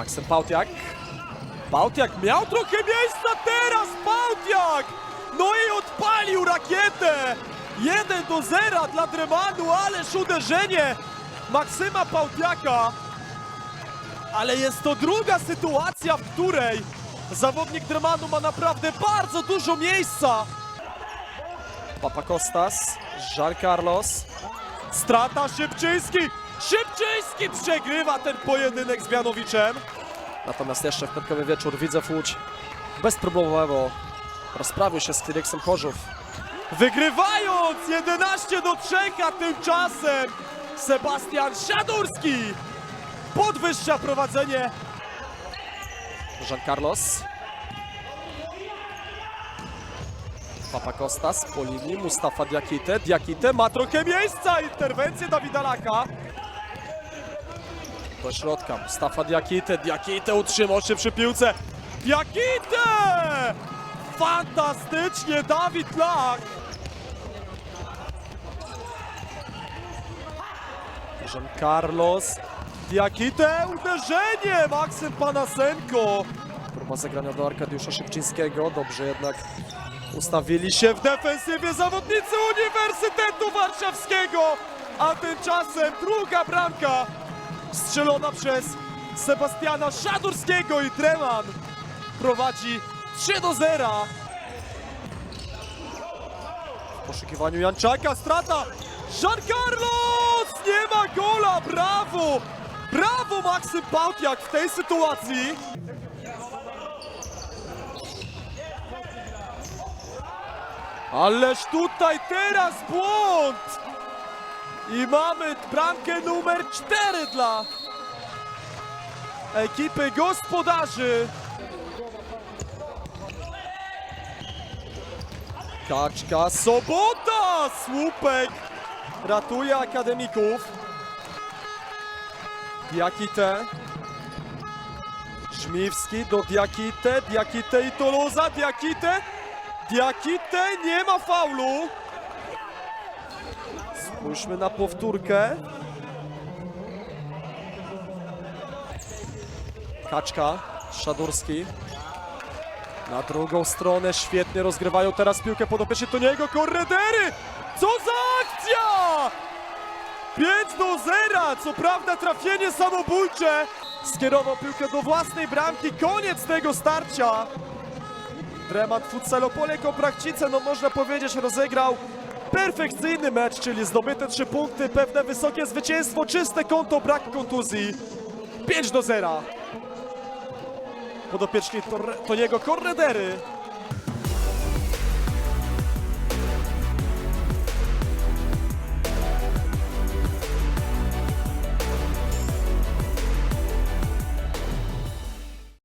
Maksym Pałtiak. Pałtiak miał trochę miejsca, teraz Pałtiak! No i odpalił rakietę! 1 do 0 dla Dremanu, ależ uderzenie Maksyma Pałtiaka. Ale jest to druga sytuacja, w której zawodnik Dremanu ma naprawdę bardzo dużo miejsca. Papa Kostas, Jean Carlos, strata Szybczyński. Szybczyński przegrywa ten pojedynek z Wianowiczem. Natomiast jeszcze w piątkowy wieczór Widzew Łódź bezproblemowo rozprawił się z Klireksem Chorzów. Wygrywając 11 do 3, a tymczasem Sebastian Siadurski podwyższa prowadzenie. Jean Carlos. Papa Kostas po linii, Mustafa Diakite. Diakite ma trochę miejsca, interwencję Dawida Laka. Do środka, Mustafa Diakite. Diakite utrzymał się przy piłce. Diakite! Fantastycznie Dawid Lak. Jean Carlos. Diakite, uderzenie! Maksym Panasenko. Próba zagrania do Arkadiusza Szybczyńskiego. Dobrze jednak ustawili się w defensywie zawodnicy Uniwersytetu Warszawskiego. A tymczasem druga bramka strzelona przez Sebastiana Szadurskiego i Treman prowadzi 3 do 0. W poszukiwaniu Janczaka, strata! Jean Carlos! Nie ma gola! Brawo! Brawo Maksym Pałtiak w tej sytuacji! Ależ tutaj teraz błąd! I mamy bramkę numer 4 dla ekipy gospodarzy. Kaczka, Sobota! Słupek ratuje akademików. Diakite. Żmiwski do Diakite, Diakite i Toloza, Diakite. Diakite, nie ma faulu. Spójrzmy na powtórkę. Kaczka, Szadurski. Na drugą stronę świetnie rozgrywają teraz piłkę podopieczny Toniego Korredery! Co za akcja! 5 do 0! Co prawda trafienie samobójcze skierował piłkę do własnej bramki. Koniec tego starcia. Dremat Futsalopole Koprachcice, no można powiedzieć, rozegrał perfekcyjny mecz, czyli zdobyte trzy punkty, pewne wysokie zwycięstwo, czyste konto, brak kontuzji. 5 do 0. Podopieczni Toniego Korredery